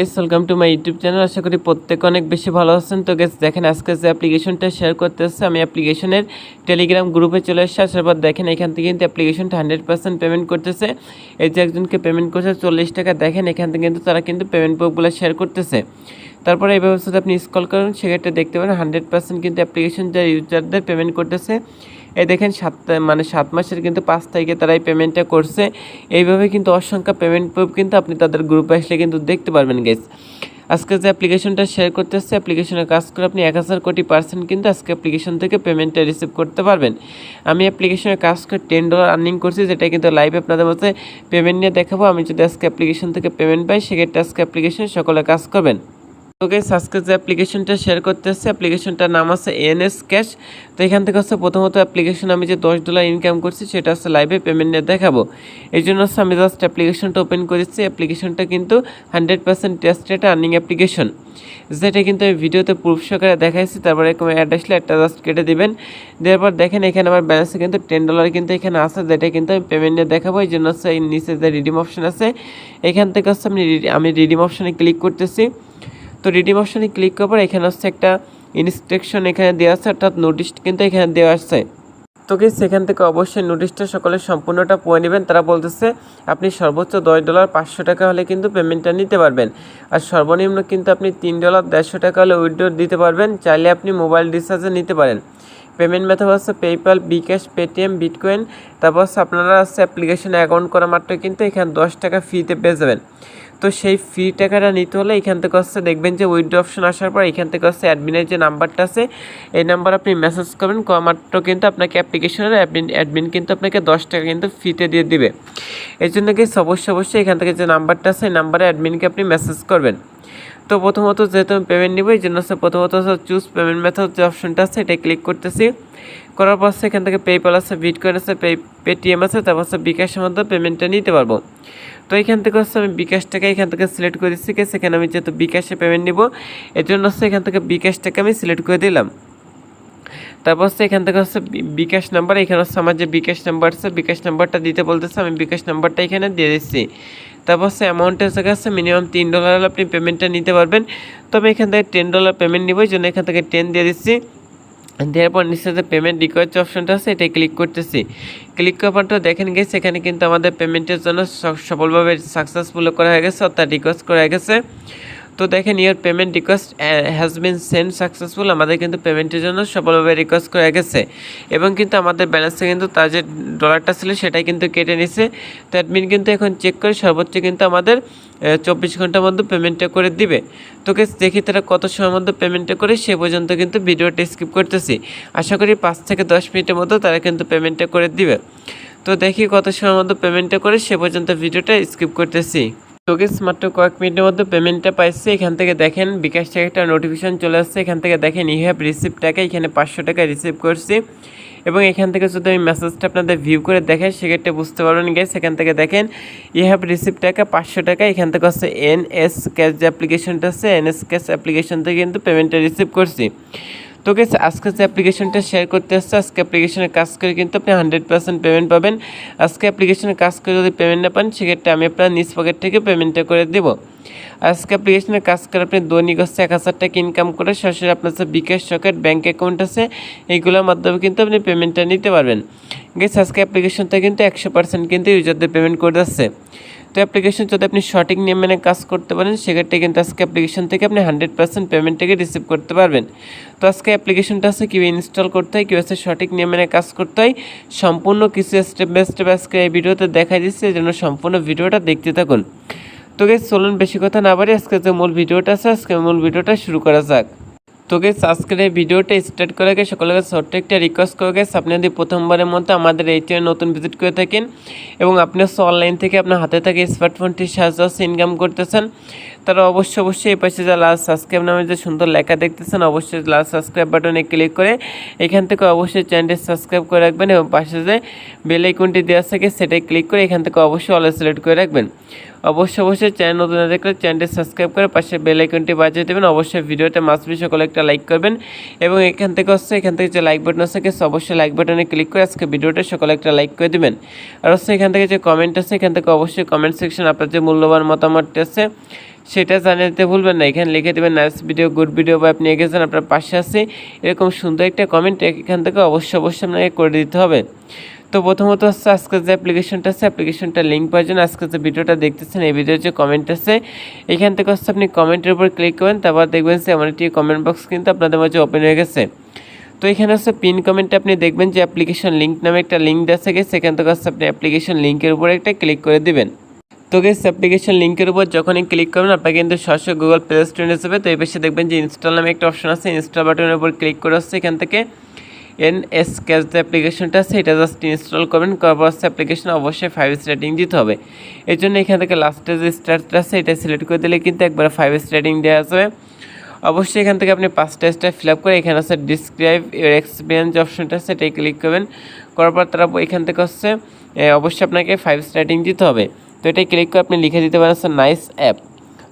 Guys welcome to my YouTube channel আশা করি প্রত্যেকে অনেক বেশি ভালো আছেন। তো গেস দেখেন আজকে যে অ্যাপ্লিকেশনটা শেয়ার করতে এসেছে আমি অ্যাপ্লিকেশনের টেলিগ্রাম গ্রুপে চলে এসেছি। আসার পর দেখেন এখান থেকে কিন্তু অ্যাপ্লিকেশনটা হান্ড্রেড পার্সেন্ট পেমেন্ট করতেছে। এই যে একজনকে পেমেন্ট করছে চল্লিশ টাকা, দেখেন এখান থেকে কিন্তু তারা কিন্তু পেমেন্ট প্রুফগুলো শেয়ার করতেছে। তারপরে এই ব্যবস্থাতে আপনি স্কল করুন, সেক্ষেত্রে দেখতে পারেন হান্ড্রেড পার্সেন্ট কিন্তু অ্যাপ্লিকেশন যা ইউজারদের পেমেন্ট করতেছে। এই দেখেন সাত মানে সাত মাসের কিন্তু পাঁচ তারিখে তারা এই পেমেন্টটা করছে। এইভাবে কিন্তু অসংখ্য পেমেন্ট প্রুফ কিন্তু আপনি তাদের গ্রুপে আসলে কিন্তু দেখতে পারবেন গেস আজকে যে অ্যাপ্লিকেশনটা শেয়ার করতেছে অ্যাপ্লিকেশনে কাজ করে আপনি এক হাজার কোটি পার্সেন্ট কিন্তু আজকে অ্যাপ্লিকেশন থেকে পেমেন্টটা রিসিভ করতে পারবেন। আমি অ্যাপ্লিকেশনে কাজ করে টেন ডলার আর্নিং করছি, যেটা কিন্তু লাইভে আপনাদের মধ্যে পেমেন্ট নিয়ে দেখাবো। আমি যদি আজকে অ্যাপ্লিকেশন থেকে পেমেন্ট পাই, সেক্ষেত্রে আজকে অ্যাপ্লিকেশন সকলে কাজ করবেন। গাইস আজকে যে অ্যাপ্লিকেশনটা শেয়ার করতে আসছে, অ্যাপ্লিকেশনটার নাম আছে এনএস ক্যাশ তো এখান থেকে হচ্ছে প্রথমত অ্যাপ্লিকেশন আমি যে দশ ডলার ইনকাম করছি, সেটা হচ্ছে লাইভে পেমেন্ট নিয়ে দেখাবো। এই জন্য হচ্ছে আমি জাস্ট অ্যাপ্লিকেশনটা ওপেন করেছি। অ্যাপ্লিকেশনটা কিন্তু hundred percent test rate earning application যেটা কিন্তু আমি ভিডিওতে প্রুফ সহকারে দেখাইছি, তারপরে এরকম অ্যাড আসলে একটা জাস্ট কেটে দিবেন। দেওয়ার পর দেখেন এখানে আমার ব্যালেন্সে কিন্তু টেন ডলার কিন্তু এখানে আছে, যেটা কিন্তু আমি পেমেন্ট নিয়ে দেখাবো। এই জন্য হচ্ছে নিচে যে রিডিম অপশন আছে, এখান থেকে হচ্ছে আমি আমি রিডিম অপশনে ক্লিক করতেছি। তো রিডিম অপশনে ক্লিক করার পর এখানে হচ্ছে একটা ইনস্ট্রাকশন এখানে দেওয়া আছে, অর্থাৎ নোটিশ কিন্তু এখানে দেওয়া আছে। তো কি সেখান থেকে অবশ্যই নোটিশটা সকলে সম্পূর্ণটা পয়ে নেবেন। তারা বলতেছে, আপনি সর্বোচ্চ দশ ডলার পাঁচশো টাকা হলে কিন্তু পেমেন্টটা নিতে পারবেন। আর সর্বনিম্ন কিন্তু আপনি তিন ডলার দেড়শো টাকা হলে উইথড্র দিতে পারবেন। চাইলে আপনি মোবাইল রিচার্জে নিতে পারেন। পেমেন্ট মেথড হচ্ছে পেপ্যাল বিকাশ পেটিএম বিটকয়েন তারপর হচ্ছে আপনারা হচ্ছে অ্যাপ্লিকেশনে অ্যাকাউন্ট করা মাত্র কিন্তু এখানে দশ টাকা ফ্রিতে পেয়ে যাবেন। তো সেই ফ্রি টাকাটা নিতে হলে এখান থেকে হচ্ছে দেখবেন যে উইথড্র অপশন আসার পর এখান থেকে হচ্ছে অ্যাডমিনের যে নাম্বারটা আছে, এই নাম্বার আপনি মেসেজ করবেন করা মাত্র কিন্তু আপনাকে অ্যাপ্লিকেশনের অ্যাডমিন অ্যাডমিন কিন্তু আপনাকে দশ টাকা কিন্তু ফ্রিতে দিয়ে দিবে। এই জন্য কি অবশ্যই অবশ্যই এখান থেকে যে নাম্বারটা আছে, এই নাম্বারে অ্যাডমিনকে আপনি মেসেজ করবেন। তো প্রথমত যেহেতু আমি পেমেন্ট নিব, এই জন্য হচ্ছে প্রথমত চুজ পেমেন্ট মেথড যে অপশনটা আছে এটা ক্লিক করতেছি। করার পর এখান থেকে পেপ্যাল আছে বিটকয়েন আছে পেটিএম আছে, তারপর হচ্ছে বিকাশের মধ্যে পেমেন্টটা নিতে পারব। তো এখান থেকে হচ্ছে আমি বিকাশটাকে এখান থেকে সিলেক্ট করে দিচ্ছি কে সেখানে আমি যেহেতু বিকাশে পেমেন্ট নিব এর জন্য হচ্ছে এখান থেকে বিকাশটাকে আমি সিলেক্ট করে দিলাম। তারপর হচ্ছে এখান থেকে হচ্ছে বিকাশ নাম্বার এখানে হচ্ছে আমার যে বিকাশ নাম্বার আছে, বিকাশ নাম্বারটা দিতে বলতেছে, আমি বিকাশ নাম্বারটা এখানে দিয়ে দিচ্ছি। তারপর হচ্ছে অ্যামাউন্টের জায়গায় আছে মিনিমাম তিন ডলার আপনি পেমেন্টটা নিতে পারবেন। তবে এখান থেকে টেন ডলার পেমেন্ট নিব, এই জন্য এখান থেকে টেন দিয়ে দিচ্ছি। দেওয়ার পর নিচে যে পেমেন্ট রিকোয়েস্ট অপশনটা আছে এটাই ক্লিক করতেছি। ক্লিক করার পর তো দেখেন গেছে, এখানে কিন্তু আমাদের পেমেন্টের জন্য সফলভাবে সাকসেসফুল করা হয়ে গেছে, অর্থাৎ রিকোয়েস্ট করা হয়ে গেছে। তো দেখেন your payment request has been send successful আমাদের কিন্তু পেমেন্টের জন্য সফলভাবে রিকোয়েস্ট করা গেছে। এবং কিন্তু আমাদের ব্যালেন্সে কিন্তু তার যে ডলারটা ছিল, সেটাই কিন্তু কেটে নিছে। তো অ্যাডমিন কিন্তু এখন চেক করে সর্বোচ্চ কিন্তু আমাদের চব্বিশ ঘণ্টার মধ্যে পেমেন্টটা করে দিবে। তোকে দেখি তারা কত সময়ের মধ্যে পেমেন্টটা করে, সে পর্যন্ত কিন্তু ভিডিওটা স্কিপ করতেছি। আশা করি পাঁচ থেকে দশ মিনিটের মধ্যে তারা কিন্তু পেমেন্টটা করে দিবে। তো দেখি কত সময়ের মধ্যে পেমেন্টটা করে, সে পর্যন্ত ভিডিওটা স্কিপ করতেছি। তোকে মাত্র কয়েক মিনিটের মধ্যে পেমেন্টটা পাইছে, এখান থেকে দেখেন, বিকাশ থেকে একটা নোটিফিকেশন চলে আসছে, এখান থেকে দেখেন ইউ হ্যাভ রিসিভ টাকা, এখানে পাঁচশো টাকা রিসিভ করছি। এবং এখান থেকে যদি আমি মেসেজটা আপনাদের ভিউ করে দেখেন সেক্ষেত্রে বুঝতে পারবেন গেছে এখান থেকে দেখেন ইউ হ্যাভ রিসিভ টাকা, পাঁচশো টাকা, এখান থেকে হচ্ছে এন এস ক্যাশ যে অ্যাপ্লিকেশনটা আছে এন এস ক্যাশ অ্যাপ্লিকেশন থেকে কিন্তু পেমেন্টটা রিসিভ করছি। তো গেছে আজকে যে অ্যাপ্লিকেশনটা শেয়ার করতে আসছে, আজকে অ্যাপ্লিকেশনে কাজ করে কিন্তু আপনি হান্ড্রেড পার্সেন্ট পেমেন্ট পাবেন। আজকে অ্যাপ্লিকেশনে কাজ করে যদি পেমেন্ট না পান, সেক্ষেত্রে আমি আপনার নিজ পকেট থেকে পেমেন্টটা করে দেবো। আজকে অ্যাপ্লিকেশনে কাজ করে আপনি দৈনিক হচ্ছে এক হাজার টাকা ইনকাম করে সরাসরি আপনার যে বিকাশ সকেট ব্যাঙ্ক অ্যাকাউন্ট আছে, এইগুলোর মাধ্যমে কিন্তু আপনি পেমেন্টটা নিতে পারবেন। গেছে আজকে অ্যাপ্লিকেশনটা কিন্তু একশো পার্সেন্ট কিন্তু ইউজারদের পেমেন্ট করে যাচ্ছে তো অ্যাপ্লিকেশন যদি আপনি সঠিক নিয়ম মেনে কাজ করতে পারেন, সেক্ষেত্রে কিন্তু আজকে অ্যাপ্লিকেশন থেকে আপনি হান্ড্রেড পার্সেন্ট পেমেন্টটাকে রিসিভ করতে পারবেন। তো আজকে অ্যাপ্লিকেশনটা আছে কীভাবে ইনস্টল করতে হয়, কীভাবে সঠিক নিয়ম মেনে কাজ করতে হয়, সম্পূর্ণ কিছু স্টেপ বাই স্টেপ আজকে এই ভিডিওতে দেখা দিচ্ছে, এই জন্য সম্পূর্ণ ভিডিওটা দেখতে থাকুন। তো গেস চলুন বেশি কথা না বাড়ি আজকে যে মূল ভিডিওটা আছে, আজকে মূল ভিডিওটা শুরু করা যাক। তো গেস আজকের এই ভিডিওটা স্টার্ট করে গেছে সকলের কাছে ছোট্ট একটা রিকোয়েস্ট করে গেছে আপনি যদি প্রথমবারের মতো আমাদের এই চ্যানেল নতুন ভিজিট করে থাকেন এবং আপনি অনলাইন থেকে আপনার হাতে থাকে স্মার্টফোনটির সাহায্যে ইনকাম করতেছেন তারা অবশ্যই অবশ্যই এই পাশে যে লাল সাবস্ক্রাইব নামে যে সুন্দর লেখা দেখতেছেন, অবশ্যই লাল সাবস্ক্রাইব বাটনে ক্লিক করে এখান থেকে অবশ্যই চ্যানেলটি সাবস্ক্রাইব করে রাখবেন এবং পাশে যে বেল আইকনটি দেওয়া থাকে সেটাই ক্লিক করে এখান থেকে অবশ্যই অল সিলেক্ট করে রাখবেন। অবশ্যই অবশ্যই চ্যানেল নতুন দেখলে চ্যানেলটি সাবস্ক্রাইব করে পাশে বেল আইকনটি বাজিয়ে দেবেন। অবশ্যই ভিডিওতে মাসবি সকলে একটা লাইক করবেন এবং এখান থেকে হচ্ছে, এখান থেকে যে লাইক বাটন আছে অবশ্যই লাইক বাটনে ক্লিক করে আজকে ভিডিওটা সকলে একটা লাইক করে দিবেন। আর হচ্ছে এখান থেকে যে কমেন্ট আছে, এখান থেকে অবশ্যই কমেন্ট সেকশন আপনার যে মূল্যবান মতামতটি আছে, সেটা জানিয়ে দিতে ভুলবেন না। এখানে লিখে দেবেন নাইস ভিডিও গুড ভিডিও বা আপনি এগিয়ে যান, আপনার পাশে আছে। এরকম সুন্দর একটা কমেন্ট এখান থেকে অবশ্যই অবশ্যই আপনাকে করে দিতে হবে। তো প্রথমত হচ্ছে আজকে যে অ্যাপ্লিকেশনটা আছে অ্যাপ্লিকেশনটা লিঙ্ক পাওয়ার জন্য আজকে যে ভিডিওটা দেখতেছেন, এই ভিডিওর যে কমেন্ট আছে, এখান থেকে হচ্ছে আপনি কমেন্টের উপর ক্লিক করবেন, তারপর দেখবেন যে এমন একটি কমেন্ট বক্স কিন্তু আপনাদের মাঝে ওপেন হয়ে গেছে। তো এখানে হচ্ছে পিন কমেন্টে আপনি দেখবেন যে অ্যাপ্লিকেশন লিঙ্ক নামে একটা লিঙ্ক দেওয়া থাকে সেখান থেকে হচ্ছে আপনি অ্যাপ্লিকেশন লিঙ্কের উপর একটা ক্লিক করে দিবেন। তো গেস অ্যাপ্লিকেশন লিঙ্কের উপর যখনই ক্লিক করবেন, আপনাকে কিন্তু সরাসরি গুগল প্লে স্টোরে যাবে। তো এই পাশে দেখবেন যে ইনস্টল নামে একটা অপশন আছে ইনস্টল বাটনের উপর ক্লিক করে হচ্ছে এখান থেকে এন এস ক্যাশ যে অ্যাপ্লিকেশনটা আছে, এটা জাস্ট ইনস্টল করবেন, করার পর হচ্ছে অ্যাপ্লিকেশন অবশ্যই ফাইভ রেটিং দিতে হবে। এই জন্য এখান থেকে লাস্টে যে স্টারটা আছে, এটা সিলেক্ট করে দিলে কিন্তু একবার ফাইভ রেটিং দেওয়া যাবে। অবশ্যই এখান থেকে আপনি পাঁচটা স্টার ফিল আপ করে, এখানে আছে ডিসক্রাইব এর এক্সপিরিয়েন্স অপশনটা এটাই ক্লিক করবেন। করার পর তারা এখান থেকে হচ্ছে অবশ্যই আপনাকে ফাইভ রেটিং দিতে হবে। তো এটাই ক্লিক করে আপনি লিখে দিতে পারেন, হচ্ছে নাইস অ্যাপ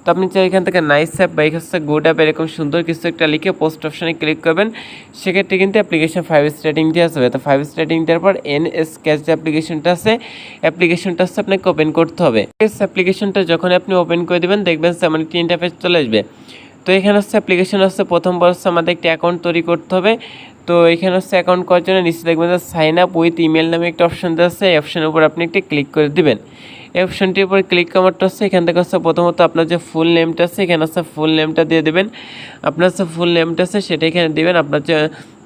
তো আপনি চাই এখান থেকে নাইস অ্যাপ বা এখানে গুড অ্যাপ এরকম সুন্দর কিছু একটা লিখে পোস্ট অপশানে ক্লিক করবেন। সেক্ষেত্রে কিন্তু অ্যাপ্লিকেশন ফাইভ রেটিং দেওয়া যাবে। তো ফাইভ রেটিং দেওয়ার পর এন এস ক্যাশ যে অ্যাপ্লিকেশনটা আছে অ্যাপ্লিকেশনটা হচ্ছে আপনাকে ওপেন করতে হবে। অ্যাপ্লিকেশনটা যখন আপনি ওপেন করে দেবেন, দেখবেন সেমন একটি ইন্টারফেস চলে আসবে। তো এখানে হচ্ছে অ্যাপ্লিকেশন হচ্ছে প্রথমবার হচ্ছে আমাদের একটি অ্যাকাউন্ট তৈরি করতে হবে। তো এখানে হচ্ছে অ্যাকাউন্ট করার জন্য নিচে দেখবেন যে সাইন আপ উইথ ইমেল নামে একটা অপশন আছে। এই অপশনের উপর আপনি একটি ক্লিক করে দিবেন। এই অপশনটির উপর ক্লিক করারটা হচ্ছে, এখান থেকে হচ্ছে প্রথমত আপনার যে ফুল নেমটা আছে, এখানে হচ্ছে ফুল নেমটা দিয়ে দেবেন। আপনার যে ফুল নেমটা আছে, সেটা এখানে দেবেন। আপনার যে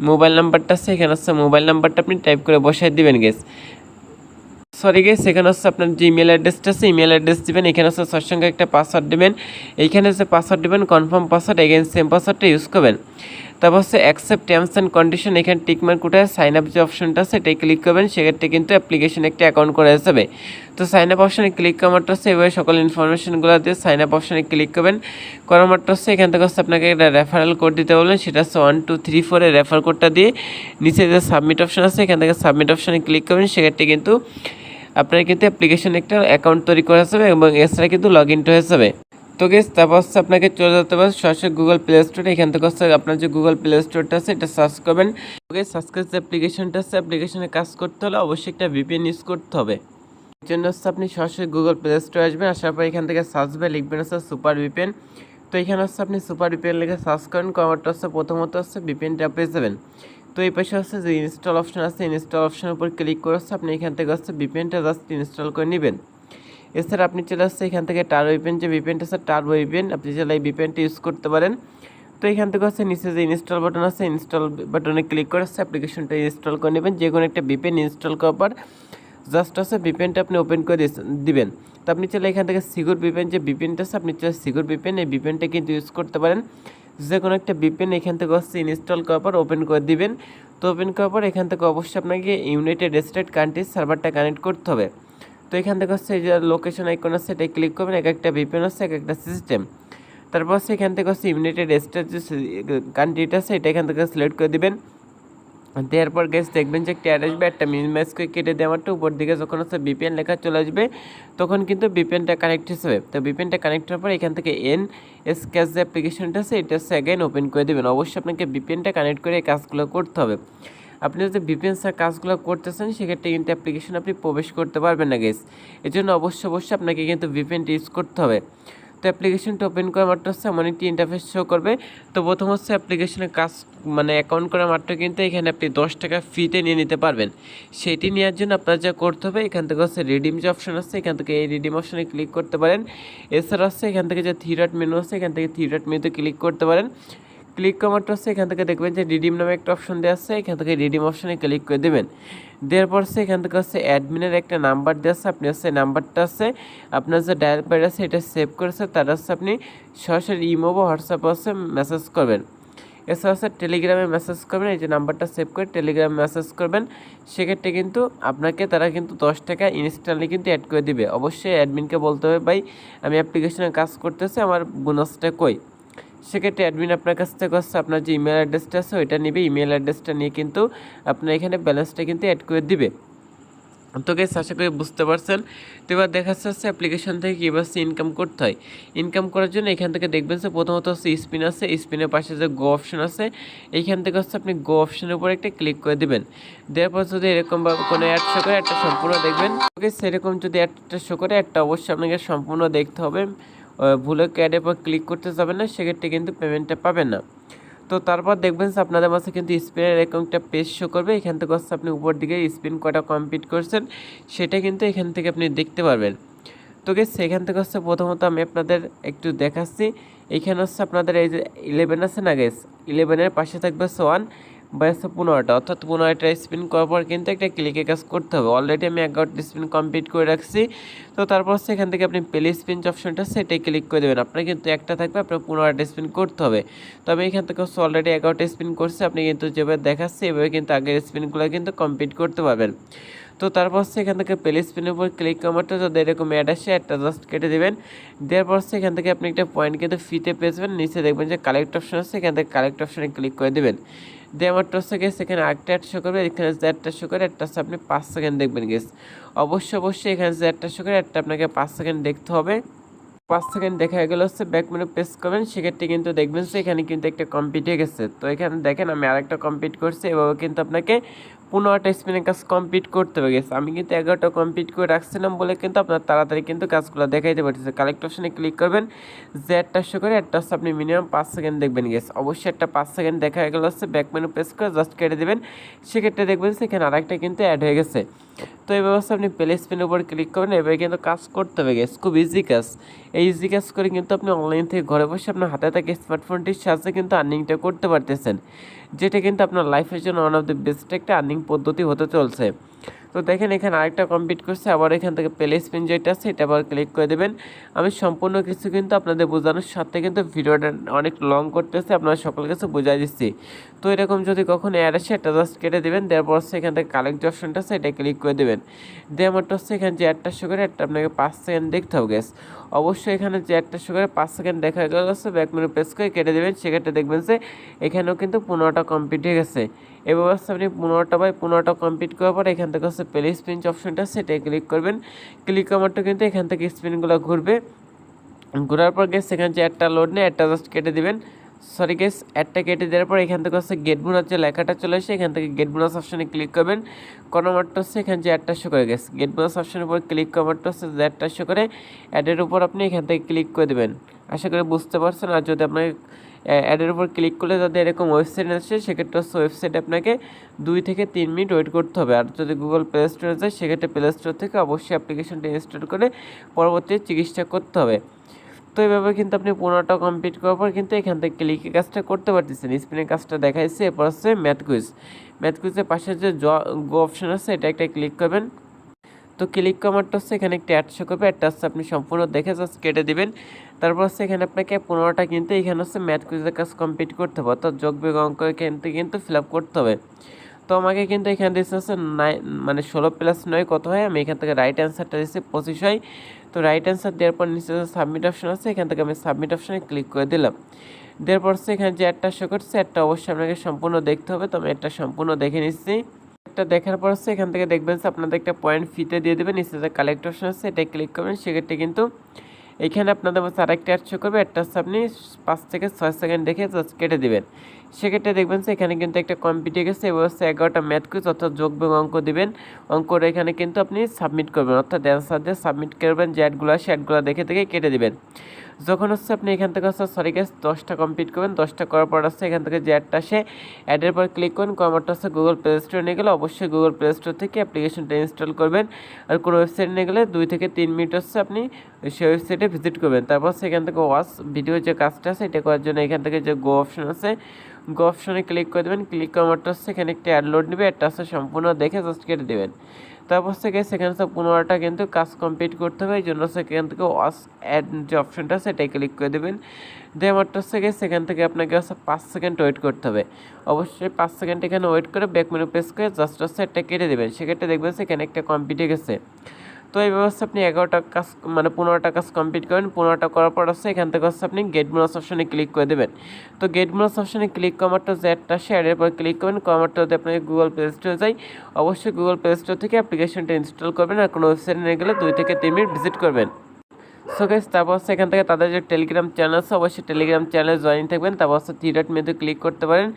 মোবাইল নাম্বারটা আছে, এখানে হচ্ছে মোবাইল নাম্বারটা আপনি টাইপ করে বসাই দিবেন গেস সরি গেস এখানে হচ্ছে আপনার যে ইমেল অ্যাড্রেসটা আছে ইমেল অ্যাড্রেস দেবেন। এখানে হচ্ছে তার সঙ্গে একটা পাসওয়ার্ড দেবেন। এইখানে হচ্ছে পাসওয়ার্ড দেবেন কনফার্ম পাসওয়ার্ড এগেন সেম পাসওয়ার্ডটা ইউজ করবেন। তারপর হচ্ছে অ্যাকসেপ্ট টার্মস অ্যান্ড কন্ডিশন এখানে টিকমার্ক কোটায় সাইন আপ যে অপশনটা আছে ক্লিক করবেন, সেক্ষেত্রে কিন্তু অ্যাপ্লিকেশন একটা অ্যাকাউন্ট করা যাবে। তো সাইন আপ অপশনে ক্লিক করা মাত্র হচ্ছে এভাবে সকল ইনফরমেশনগুলো দিয়ে সাইন আপ অপশনে ক্লিক করবেন। করা মাত্র হচ্ছে এখান থেকে হচ্ছে আপনাকে একটা রেফারেল কোড দিতে বলবেন, সেটা হচ্ছে ওয়ান টু থ্রি ফোরে রেফার কোডটা দিয়ে নিচে যে সাবমিট অপশন আছে, এখান থেকে সাবমিট অপশনে ক্লিক করবেন, সেক্ষেত্রে কিন্তু আপনার কিন্তু অ্যাপ্লিকেশন একটা অ্যাকাউন্ট তৈরি করা যাবে এবং এছাড়া কিন্তু লগ ইন হয়ে যাবে। তো গেস তারপর হচ্ছে আপনাকে চলে যেতে হবে সরাসরি গুগল প্লে স্টোরে এখান থেকে হচ্ছে আপনার যে গুগল প্লে স্টোরটা আছে, এটা সার্চ করবেন। ওকে সাবস্ক্রাইব যে অ্যাপ্লিকেশনটা আছে অ্যাপ্লিকেশনে কাজ করতে হলে অবশ্যই একটা ভিপিএন ইউজ করতে হবে। এর জন্য হচ্ছে আপনি সরাসরি গুগল প্লে স্টোরে আসবেন, আসার পর এখান থেকে সার্চ বাই লিখবেন হচ্ছে সুপার ভিপিএন তো এখানে হচ্ছে আপনি সুপার ভিপিএন লিখে সার্চ করেন, কমারটা হচ্ছে প্রথমত হচ্ছে ভিপিএনটা পেয়ে যাবেন। তো এই পাশে হচ্ছে যে ইনস্টল অপশন আছে ইনস্টল অপশনের উপর ক্লিক করে হচ্ছে আপনি এখান থেকে হচ্ছে ভিপিএনটা জাস্ট ইনস্টল করে নেবেন। এছাড়া আপনি চলে আসছে এখান থেকে টার ভিপিএন যে ভিপিএনটা আছে টার ভিপিএন আপনি চাইলে এই ভিপিএনটা ইউজ করতে পারেন। তো এখান থেকে হচ্ছে নিচে যে ইনস্টল বাটন আছে ইনস্টল বাটনে ক্লিক করে হচ্ছে অ্যাপ্লিকেশনটা ইনস্টল করে নেবেন যে কোনো একটা ভিপিএন ইনস্টল করার পর জাস্ট হচ্ছে ভিপিএনটা আপনি ওপেন করে দিবেন। তো আপনি চাইলে এখান থেকে সিকিউর ভিপিএন যে ভিপিএনটা আছে, আপনি চাইলে সিকিউর ভিপিএন এই ভিপিএনটা কিন্তু ইউজ করতে পারেন। যে কোনো একটা ভিপিএন এখান থেকে হচ্ছে ইনস্টল করার পর ওপেন করে দিবেন। তো ওপেন করার পর এখান থেকে অবশ্যই আপনাকে ইউনাইটেড স্টেট কান্ট্রির সার্ভারটা কানেক্ট করতে হবে। তো এখান থেকে হচ্ছে যে লোকেশন আইকন আছে এটা ক্লিক করবেন, এক একটা ভিপিএন আছে, এক একটা সিস্টেম তারপর হচ্ছে এখান থেকে হচ্ছে ইউনাইটেড স্টেট যে কান্ট্রিটা আছে, এটা এখান থেকে সিলেক্ট করে দেবেন। দেওয়ার পর গ্যাস দেখবেন যে একটা আসবে, একটা মিনিমাইজ করে কেটে দেওয়ারটা উপর দিকে যখন হচ্ছে বিপিএন লেখা চলে আসবে, তখন কিন্তু বিপিএনটা কানেক্ট হিসেবে তো বিপিএনটা কানেক্ট হওয়ার পর এখান থেকে এন এস ক্যাশ যে অ্যাপ্লিকেশনটা আছে, এটা হচ্ছে অ্যাগাইন ওপেন করে দেবেন। অবশ্যই আপনাকে বিপিএনটা কানেক্ট করে এই কাজগুলো করতে হবে। আপনি যদি বিপিএন স্যার কাজগুলো করতেছেন, সেক্ষেত্রে কিন্তু অ্যাপ্লিকেশন আপনি প্রবেশ করতে পারবেন না গেস এর জন্য অবশ্যই অবশ্যই আপনাকে কিন্তু বিপিএনটা ইউজ করতে হবে। তো অ্যাপ্লিকেশনটা ওপেন করা মাত্র হচ্ছে এমন একটি ইন্টারফেস শো করবে। তো প্রথম হচ্ছে অ্যাপ্লিকেশনের কাজ মানে অ্যাকাউন্ট করা মাত্র কিন্তু এখানে আপনি দশ টাকা ফ্রিতে নিয়ে নিতে পারবেন। সেটি নেওয়ার জন্য আপনার যা করতে হবে, এখান থেকে হচ্ছে রিডিম যে অপশন আছে, এখান থেকে এই রিডিম অপশনে ক্লিক করতে পারেন। এছাড়া হচ্ছে এখান থেকে যে থ্রি ডট মেনু আছে, এখান থেকে থ্রি ডট মেনুতে ক্লিক করতে পারেন। ক্লিক করার হচ্ছে, এখান থেকে দেখবেন যে রিডিম নামে একটা অপশন দেওয়া আছে, এখান থেকে রিডিম অপশনে ক্লিক করে দেবেন। দেওয়ার পর এখান থেকে হচ্ছে অ্যাডমিনের একটা নাম্বার দেওয়া আছে, আপনি হচ্ছে নাম্বারটা আছে আপনার যে ডায়াল প্যাড আছে, এটা সেভ করেছে, তার হচ্ছে আপনি সরাসরি ইমো বা হোয়াটসঅ্যাপে হচ্ছে মেসেজ করবেন। এছাড়া হচ্ছে টেলিগ্রামে মেসেজ করবেন, এই যে নাম্বারটা সেভ করে টেলিগ্রামে মেসেজ করবেন, সেক্ষেত্রে কিন্তু আপনাকে, তারা কিন্তু দশ টাকা ইনস্ট্যান্টলি কিন্তু অ্যাড করে দিবে। অবশ্যই অ্যাডমিনকে বলতে হবে, ভাই, আমি অ্যাপ্লিকেশনে কাজ করতেছি, আমার বোনাসটা কই? সেক্ষেত্রে অ্যাডমিন আপনার কাছ থেকে হচ্ছে আপনার যে ইমেল অ্যাড্রেসটা আছে, ওইটা নেবে। ইমেল অ্যাড্রেসটা নিয়ে কিন্তু আপনার এখানে ব্যালেন্সটা কিন্তু অ্যাড করে দিবে। তো গেস আশা করি বুঝতে পারছেন। তো এবার দেখা যাচ্ছে অ্যাপ্লিকেশন থেকে কীভাবে ইনকাম করতে হয়। ইনকাম করার জন্য এখান থেকে দেখবেন যে প্রথমত হচ্ছে স্পিন আছে। স্পিনের পাশে যে গো অপশন আছে, এইখান থেকে হচ্ছে আপনি গো অপশনের উপর একটা ক্লিক করে দিবেন। দেওয়ার পর যদি এরকমভাবে কোনো অ্যাড শো করে একটা সম্পূর্ণ দেখবেন। ওকে সেরকম যদি অ্যাডটা শো করে একটা অবশ্যই আপনাকে সম্পূর্ণ দেখতে হবে। ভুলে ক্যাডের পর ক্লিক করতে যাবেন না, সেক্ষেত্রে কিন্তু পেমেন্টটা পাবেন না। তো তারপর দেখবেন আপনাদের মাঝে কিন্তু স্পিনের একটা পেজ শো করবে, এখান থেকে হচ্ছে আপনি উপর দিকে স্পিন কটা কমপ্লিট করছেন, সেটা কিন্তু এখান থেকে আপনি দেখতে পারবেন। তো গেস সেখান থেকে হচ্ছে প্রথমত আমি আপনাদের একটু দেখাচ্ছি। এইখানে হচ্ছে আপনাদের এই যে ইলেভেন আছে না গেস ইলেভেনের পাশে থাকবে ওয়ান বা পনেরোটা, অর্থাৎ পনেরোটা স্পিন করার পর কিন্তু একটা ক্লিকে কাজ করতে হবে। অলরেডি আমি এগারোটা স্পিন কমপ্লিট করে রাখছি। তো তারপর সেখান থেকে আপনি প্লে স্পিন অপশনটা সেটাই ক্লিক করে দেবেন। আপনার কিন্তু একটা থাকবে, আপনার পনেরোটা স্পিন করতে হবে। তবে এখান থেকে হচ্ছে অলরেডি এগারোটা স্পিন করছে, আপনি কিন্তু যেভাবে দেখাচ্ছে, এভাবে কিন্তু আগের স্পিনগুলো কিন্তু কমপ্লিট করতে পারবেন। তো তারপর এখান থেকে প্লে স্পিনের উপর ক্লিক করাটা যদি এরকম অ্যাড আসে একটা জাস্ট কেটে দেবেন। দেওয়ার পর এখান থেকে আপনি একটা পয়েন্ট কিন্তু ফিতে পেয়ে যাবেন। নিচে দেখবেন যে কালেক্ট অপশন আছে, এখান থেকে কালেক্ট অপশনে ক্লিক করে দেবেন। দেওয়ার হচ্ছে গেস এখানে আটটা শো করবে, এখানে একটা শো করে, একটা আপনি পাঁচ সেকেন্ড দেখবেন গেস অবশ্যই অবশ্যই এখানে একটা শো করে, একটা আপনাকে পাঁচ সেকেন্ড দেখতে হবে। পাঁচ সেকেন্ড দেখা গেলো হচ্ছে ব্যাক মেনু প্রেস করবেন, সেক্ষেত্রে কিন্তু দেখবেন যে এখানে কিন্তু একটা কমপ্লিট হয়ে গেছে। তো এখানে দেখেন আমি আরেকটা কমপ্লিট করছি, এভাবে কিন্তু আপনাকে পনেরোটা স্পিনের কাজ কমপ্লিট করতে হবে গেছে আমি কিন্তু এগারোটা কমপ্লিট করে রাখছিলাম বলে কিন্তু আপনার তাড়াতাড়ি কিন্তু কাজগুলো দেখাইতে পারতেছে কালেক্ট অপশনে ক্লিক করবেন যে একটা শো করে একটা হচ্ছে আপনি মিনিমাম পাঁচ সেকেন্ড দেখবেন গেছে অবশ্যই একটা পাঁচ সেকেন্ড দেখা গেলে হচ্ছে ব্যাক মেনু প্রেস করে জাস্ট কেটে দেবেন। সেক্ষেত্রে দেখবেন সেখানে আরেকটা কিন্তু অ্যাড হয়ে গেছে। তো এই ব্যবস্থা আপনি প্লে স্পিনের উপর ক্লিক করবেন, এভাবে কিন্তু কাজ করতে হবে গেছে খুব ইজি কাজ। এই ইজি কাজ করে কিন্তু আপনি অনলাইন থেকে ঘরে বসে আপনার হাতে থাকে স্মার্টফোনটির সাহায্যে কিন্তু আর্নিংটা করতে পারতেছেন। যেটা কিন্তু আপনার লাইফের জন্য ওয়ান অফ দ্য বেস্ট একটা আর্নিং পদ্ধতি হতে চলছে। তো দেখেন, এখানে আরেকটা কমপ্লিট করছে, আবার এখান থেকে প্লে স্পিন যেটা আছে, এটা আবার ক্লিক করে দেবেন। আমি সম্পূর্ণ কিছু কিন্তু আপনাদের বোঝানোর সাথে কিন্তু ভিডিওটা অনেক লং করতেছে, আপনারা সকল কিছু বোঝাই দিচ্ছি। তো এরকম যদি কখনো অ্যাড আসে, এটা জাস্ট কেটে দেবেন, দেওয়ার পর এখান থেকে কালেক্ট যে অপশনটা আছে, এটা ক্লিক করে দেবেন। দিয়ে আমারটা হচ্ছে এখানে যে অ্যাডটা শো করে একটা আপনাকে পাঁচ সেকেন্ড দেখতে হবে গ্যাস অবশ্যই এখানে যে একটা শো করে পাঁচ সেকেন্ড দেখা গেল হচ্ছে ব্যাক মেনু প্রেস করে কেটে দেবেন, সেক্ষেত্রে দেখবেন যে এখানেও কিন্তু পনেরোটা কমপ্লিট হয়ে গেছে। হচ্ছে আপনি পনেরোটা বাই পনেরোটা কমপ্লিট করার পর এখান থেকে হচ্ছে প্লে স্পিন অপশনটা সেটাই ক্লিক করবেন। ক্লিক করারটা কিন্তু এখান থেকে স্পিনগুলো ঘুরবে। ঘোরার পর গেস সেখানে যে একটা লোড নেই একটা জাস্ট কেটে দিবেন। সরি গেস একটা কেটে দেওয়ার পর এখান থেকে হচ্ছে গেট বোনাস যে লেখাটা চলে আসে, এখান থেকে গেট বোনাস অপশানে ক্লিক করবেন। কোনো মাত্র হচ্ছে এখান যে একটা শো করে গেছে গেট বোনাস অপশনের উপর ক্লিক করা মাত্র হচ্ছে যে একটা শো করে অ্যাডের উপর আপনি এখান থেকে ক্লিক করে দেবেন। আশা করি বুঝতে পারছেন। আর যদি আপনাকে অ্যাডের উপর ক্লিক করলে যদি এরকম ওয়েবসাইট আসে, সেক্ষেত্রে হচ্ছে ওয়েবসাইটে আপনাকে দুই থেকে তিন মিনিট ওয়েট করতে হবে। আর যদি গুগল প্লে স্টোরে যায়, সেক্ষেত্রে প্লে স্টোর থেকে অবশ্যই অ্যাপ্লিকেশনটা ইনস্টল করে পরবর্তী চিকিৎসা করতে হবে। তো এইভাবে কিন্তু আপনি পনেরোটা কমপ্লিট করার পর কিন্তু এখান থেকে ক্লিকে কাজটা করতে পারতেছেন। স্পিনের কাজটা দেখাইছে, এরপর হচ্ছে ম্যাথ কুইজ ম্যাথ কুইজের পাশে যে গো অপশন আছে, এটা একটা ক্লিক করবেন। তো ক্লিক কমারটা হচ্ছে এখানে একটা অ্যাড শো করবে, অ্যাডটা হচ্ছে আপনি সম্পূর্ণ দেখে জাস্ট কেটে দিবেন। তারপর হচ্ছে এখানে আপনাকে পনেরোটা কিন্তু এখানে হচ্ছে ম্যাথ কুইজের কাজ কমপ্লিট করতে হবে, অর্থাৎ যোগ, বিয়োগ, অঙ্ক থেকে কিন্তু ফিল আপ করতে হবে। তো আমাকে কিন্তু এখানে দিচ্ছে হচ্ছে মানে ষোলো প্লাস নয় কত হয়? আমি এখান থেকে রাইট অ্যান্সারটা দিচ্ছি পঁচিশ হয়। তো রাইট অ্যান্সার দেওয়ার পর নিচে সাবমিট অপশন আছে, এখান থেকে আমি সাবমিট অপশানে ক্লিক করে দিলাম। দেওয়ার পর এখানে যে একটা শো করছে একটা অবশ্যই আপনাকে সম্পূর্ণ দেখতে হবে। তো আমি একটা সম্পূর্ণ দেখে নিচ্ছি। একটা দেখার পর হচ্ছে এখান থেকে দেখবেন যে আপনাদের একটা পয়েন্ট ফিতে দিয়ে দেবেন, নিচে যে কালেক্ট অপশন আছে এটা ক্লিক করবেন, সেক্ষেত্রে কিন্তু এখানে আপনাদের কাছে আরেকটা অ্যাড শো করবে একটা হচ্ছে আপনি পাঁচ থেকে ছয় সেকেন্ড দেখে জাস্ট কেটে দেবেন। সেক্ষেত্রে দেখবেন যে এখানে কিন্তু একটা কম্পিউটে গেছে, এবার হচ্ছে এগারোটা ম্যাথ কুইজ অর্থাৎ যোগ বিয়োগ অঙ্ক দেবেন। অঙ্কটা এখানে কিন্তু আপনি সাবমিট করবেন, অর্থাৎ অ্যান্সার দিয়ে সাবমিট করবেন যে অ্যাডগুলো আসে অ্যাডগুলো দেখে দেখে কেটে দিবেন। যখন হচ্ছে আপনি এখান থেকে হচ্ছে সরি গ্যাস দশটা কমপ্লিট করবেন, দশটা করার পর হচ্ছে এখান থেকে যে অ্যাডটা আসে অ্যাডের পর ক্লিক করুন কমারটা হচ্ছে গুগল প্লে স্টোরে নিয়ে গেলে অবশ্যই গুগল প্লে স্টোর থেকে অ্যাপ্লিকেশনটা ইনস্টল করবেন। আর কোনো ওয়েবসাইট নিয়ে গেলে দুই থেকে তিন মিনিট হচ্ছে আপনি সেই ওয়েবসাইটে ভিজিট করবেন। তারপর সেখান থেকে ওয়াচ ভিডিও যে কাজটা আছে, এটা করার জন্য এখান থেকে যে গো অপশন আছে গো অপশনে ক্লিক করে দেবেন। ক্লিক করারটা হচ্ছে এখানে একটা অ্যাড লোড নেবে একটা হচ্ছে সম্পূর্ণ দেখে জাস্ট কেটে দেবেন। তারপর থেকে সেখানে সব পনেরোটা কিন্তু কাজ কমপ্লিট করতে হবে, এই জন্য সেখান থেকে ওয়াস অ্যাড যে অপশনটা সেটাই ক্লিক করে দেবেন। দেওয়া মাত্র থেকে সেখান থেকে আপনাকে হচ্ছে পাঁচ সেকেন্ড ওয়েট করতে হবে। অবশ্যই পাঁচ সেকেন্ড এখানে ওয়েট করে ব্যাক মেনু প্রেস করে জাস্ট হচ্ছে একটা কেটে দেবেন। সেক্ষেত্রে দেখবেন সেখানে একটা কমপ্লিটে গেছে। তো এই ব্যবস্থা আপনি এগারোটা কাজ মানে পনেরোটা কাজ কমপ্লিট করেন, পনেরোটা করার পর হচ্ছে এখান থেকে হচ্ছে আপনি গেট বোনাস অপশনে ক্লিক করে দেবেন। তো গেট বোনাস অপশানে ক্লিক কমারটা যে একটা শেয়ারের পর ক্লিক করবেন কমারটা যদি আপনাকে গুগল প্লে স্টোরে যায় অবশ্যই গুগল প্লে স্টোর থেকে অ্যাপ্লিকেশনটা ইনস্টল করবেন আর কোনো ওয়েবসাইটে নিয়ে গেলে দুই থেকে তিন মিনিট ভিজিট করবেন। সো গাইস তারপর হচ্ছে এখান থেকে তাদের যে টেলিগ্রাম চ্যানেল আছে, অবশ্যই টেলিগ্রাম চ্যানেলে জয়েন থাকবেন, তারপর হচ্ছে থ্রি ডট মেনুতে ক্লিক করতে পারেন।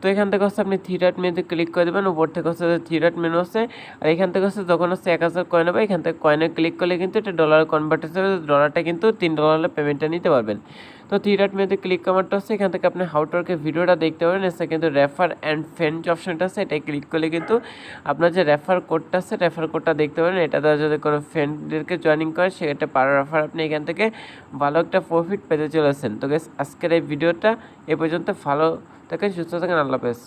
তো এখান থেকে হচ্ছে আপনি ডট মেনুতে ক্লিক করে দেবেন, উপর থেকে হচ্ছে ডট মেনু আছে, আর এখান থেকে হচ্ছে যখন হচ্ছে এক হাজার কয়েন হবে, এখান থেকে কয়েনে ক্লিক করলে কিন্তু এটা ডলার কনভার্ট হিসেবে ডলারটা কিন্তু তিন ডলারের পেমেন্টটা নিতে পারবেন। তো ডট মেনুতে ক্লিক করারটা হচ্ছে এখান থেকে আপনি হাউটওয়ার্কের ভিডিওটা দেখতে পারেন, এসে কিন্তু রেফার অ্যান্ড ফ্রেন্ড অপশনটা আছে এটাই ক্লিক করলে কিন্তু আপনার যে রেফার কোডটা আছে রেফার কোডটা দেখতে পারেন, এটা দ্বারা যদি কোনো ফ্রেন্ডদেরকে জয়েনিং করেন সেটা পার রেফার আপনি এখান থেকে ভালো একটা প্রফিট পেতে চলেছেন। তো আজকের এই ভিডিওটা এ পর্যন্ত ভালো থাকেন সুস্থ থাকেন আল্লাহ হাফেজ